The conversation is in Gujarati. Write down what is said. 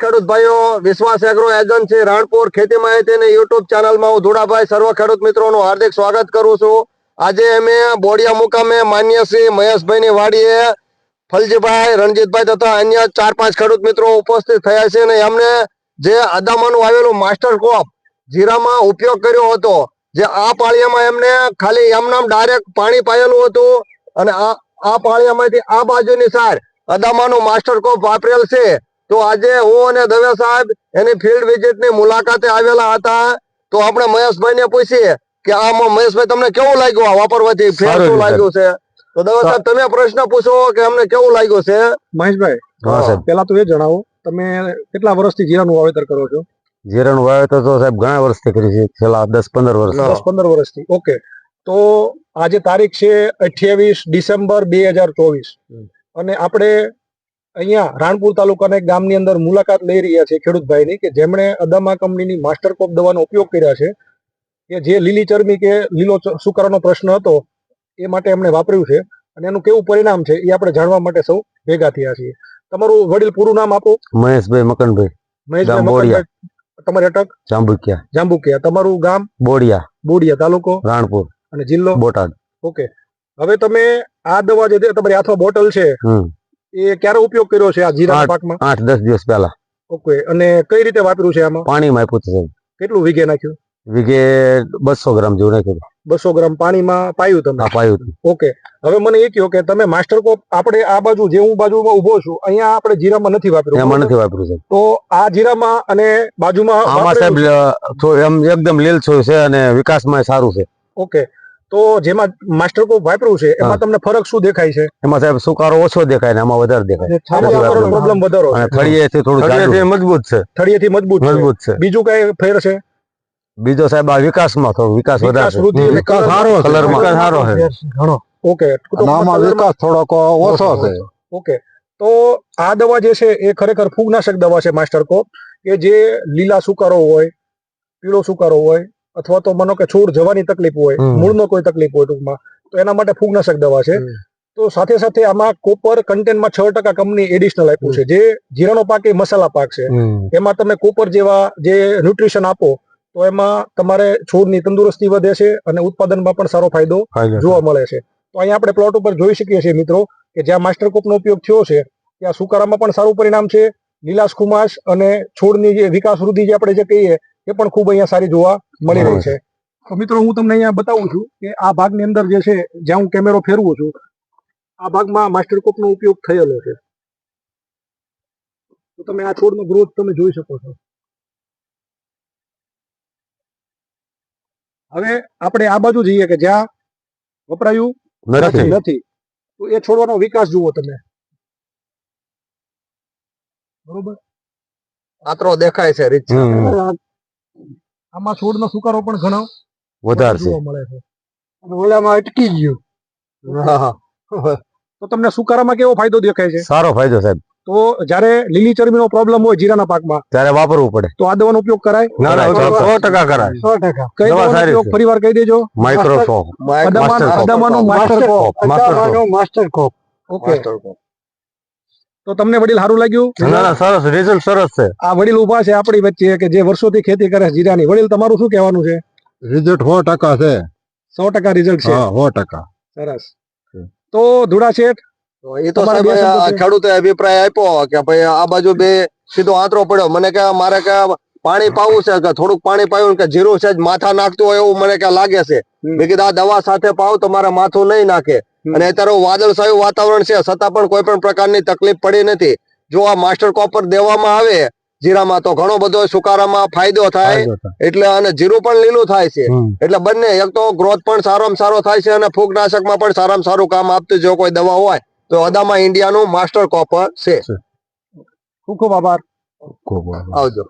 ખેડૂત ભાઈઓ, વિશ્વાસ એગ્રો એજન્સી રાણપુર ખેતી માહિતી અને યુટ્યુબ ચેનલમાં હું ધુડાભાઈ સર્વ ખેડૂત મિત્રોનું હાર્દિક સ્વાગત કરું છું. આજે અમે બોડિયા મુકામે માન્ય શ્રી મહેશભાઈની વાડીએ ફલજીભાઈ, રણજીતભાઈ તથા અન્ય ચાર પાંચ ખેડૂત મિત્રો ઉપસ્થિત થયા છે અને એમને જે અદામાનું આવેલું માસ્ટર કોપ જીરામાં ઉપયોગ કર્યો હતો, જે આ પાળિયામાં એમને ખાલી એમનામ ડાયરેક્ટ પાણી પાયેલું હતું અને આ આ પાળિયામાંથી આ બાજુની સાર અદામાનું માસ્ટર કોપ વાપરેલ છે. તો આજે હું અને દવે સાહેબ એની ફિલ્ડ વિઝિટની મુલાકાતે આવેલા હતા. તો આપણે મહેશભાઈને પૂછીએ કે આમાં મહેશભાઈ તમને કેવું લાગ્યું આ વાપરવાથી? ફેર શું લાગ્યું છે? તો દવે સાહેબ તમે પ્રશ્ન પૂછો કે અમને કેવું લાગ્યું છે? મહેશભાઈ સાહેબ. પેલા તો એ જણાવો તમે કેટલા વર્ષથી જીરાનું વાવેતર કરો છો? જીરાનું વાવેતર તો સાહેબ ઘણા વર્ષથી કરી છે છેલ્લા દસ પંદર વર્ષ. દસ પંદર વર્ષથી ઓકે. તો આજે તારીખ છે અઠ્યાવીસ ડિસેમ્બર બે હજાર ચોવીસ. અને આપણે અહીંયા રાણપુર તાલુકાના એક ગામની અંદર મુલાકાત લઈ રહ્યા છે ખેડૂતભાઈની કે જેમણે અદામા કંપનીની માસ્ટર કોપ દવાનો ઉપયોગ કર્યા છે. કે જે લીલી ચરમી કે લીલો સુકારાનો પ્રશ્ન હતો એ માટે એમણે વાપર્યું છે. અને એનું કેવું પરિણામ છે એ આપણે જાણવા માટે સૌ ભેગા થયા છીએ. તમારું વડીલ પૂરું નામ આપો. મહેશભાઈ મકનભાઈ મહેશભાઈ. મકનભાઈ, તમારી અટક? જાંબુકિયા. જાંબુકિયા. તમારું ગામ? બોડિયા. બોડિયા તાલુકો? રાણપુર. અને જિલ્લો? બોટાદ. ઓકે. હવે તમે આ દવા જે તમારી હાથમાં બોટલ છે એ ક્યારે ઉપયોગ કર્યો છે આ જીરા પાકમાં? આઠ દસ દિવસ પહેલા. ઓકે અને કઈ રીતે વાપર્યું છે આમાં? પાણીમાં આપ્યું સાહેબ. કેટલું વીઘે નાખ્યું? વીઘે બસો ગ્રામ જેવું નાખ્યું બસો ગ્રામ પાણીમાં પાયું તમે? પાયું ઓકે હવે મને એ કહો કે તમે માસ્ટર કોપ આપણે આ બાજુ જે હું બાજુમાં ઊભો છું અહીંયા આપણે જીરામાં નથી વાપર્યું એમાં નથી વાપર્યું છે તો આ જીરામાં અને બાજુમાં આમાં સાહેબ એમ એકદમ લીલછોય છે અને વિકાસમાં સારું છે. ઓકે તો જેમાં માસ્ટર કોપ વાપર્યું છે એમાં તમને ફરક શું દેખાય છે? એમાં સાહેબ સુકારો ઓછો દેખાય ને આમાં વધારે દેખાય. પ્રોબ્લેમ વધારો અને થળિયેથી થોડું જાડું. મજબૂત છે. થળિયેથી મજબૂત મજબૂત છે. બીજું કઈ ફેર છે? બીજો સાહેબ આ વિકાસમાં થોડો વિકાસ વધારે છે. વિકાસ સારો છે. colour-માં. વિકાસ સારો છે. ઘણો. ઓકે. આમાં વિકાસ થોડોક ઓછો છે. ઓકે. તો આ દવા જે છે એ ખરેખર ફૂગનાશક દવા છે માસ્ટર કોપ કે જે લીલા સુકારો હોય પીળો સુકારો હોય અથવા તો માનો કે છોડ જવાની તકલીફ હોય. મૂળનો કોઈ તકલીફ હોય ટૂંકમાં તો એના માટે ફૂગનાશક દવા છે. તો સાથે સાથે આમાં કોપર કન્ટેન્ટમાં છ ટકા કંપની એડિશનલ આપ્યું છે. જે જીરાનો પાક એ મસાલા પાક છે. એમાં તમે કોપર જેવા જે ન્યુટ્રિશન આપો તો એમાં તમારે છોડની તંદુરસ્તી વધે છે અને ઉત્પાદનમાં પણ સારો ફાયદો ફાયદો જોવા મળે છે. તો અહીંયા આપણે પ્લોટ ઉપર જોઈ શકીએ છીએ મિત્રો કે જ્યાં માસ્ટર કોપનો ઉપયોગ થયો છે ત્યાં સુકારામાં પણ સારું પરિણામ છે. લીલાશ ખુમાશ અને છોડની જે વિકાસ વૃદ્ધિ જે આપણે જે કહીએ એ પણ ખૂબ અહીંયા સારી જોવા મળી રહી છે. તો મિત્રો હું તમને અહીંયા બતાવું છું કે આ ભાગની અંદર જે છે જ્યાં હું કેમેરો ફેરવું છું આ ભાગમાં માસ્ટર કોપનો ઉપયોગ થયેલો છે. તો તમે આ છોડનો ગ્રોથ તમે જોઈ શકો છો. હવે આપણે આ બાજુ જઈએ કે જ્યાં વપરાયું નથી. નથી. તો એ છોડવાનો વિકાસ જુઓ તમે. બરોબર? આત્રો દેખાય છે રીત. આમાં છોડનો સુકારો પણ ઘણો વધારે છે. મળે છે. ઓલામાં અટકી ગયું. હા. તો તમને સુકારામાં કેવો ફાયદો દેખાય છે? સારો ફાયદો સાહેબ. તો જ્યારે લીલી ચરબીનો પ્રોબ્લેમ હોય જીરાના પાકમાં ત્યારે વાપરવું પડે. તો આ દવાનો ઉપયોગ કરાય? ના ના કરાય. સો ટકા કરાય. સો ટકા. કઈ દવાનો ઉપયોગ છે. ફરી વાર કહી દેજો? Microsoft અદામાનો master cop master master cop okay. તો તમને વડીલ સારું લાગ્યું? ના ના સરસ રિઝલ્ટ સરસ છે. આ વડીલ ઊભા છે આપણી વચ્ચે કે જે વર્ષોથી ખેતી કરે છે જીરાની. વડીલ તમારું શું કહેવાનું છે? રિઝલ્ટ સો ટકા છે. સો ટકા રિઝલ્ટ છે. સો ટકા. સરસ. તો ધુડા શેઠ એ તો ખેડૂતે અભિપ્રાય આપ્યો કે ભાઈ આ બાજુ બે સીધો આંતરો પડ્યો. મને કે મારે કે પાણી પાવું છે કે થોડુંક પાણી પાયું કે જીરું છે માથા નાખતું હોય એવું મને કે લાગે છે. મેં કીધું આ દવા સાથે પાવ તમારે માથું નહીં નાખે. અને અત્યારે વાદળછાયું વાતાવરણ છે છતાં પણ કોઈ પણ પ્રકારની તકલીફ પડી નથી. જો આ માસ્ટર કોપર દેવામાં આવે જીરામાં તો ઘણો બધો સુકારામાં ફાયદો થાય. એટલે અને જીરું પણ લીલું થાય છે. એટલે બંને એક તો ગ્રોથ પણ સારામાં સારો થાય છે અને ફૂગનાશકમાં પણ સારામાં સારું કામ આપતું જો કોઈ દવા હોય તો અદામા ઇન્ડિયાનું માસ્ટર કોપર છે. ખૂબ ખૂબ આભાર. આવજો.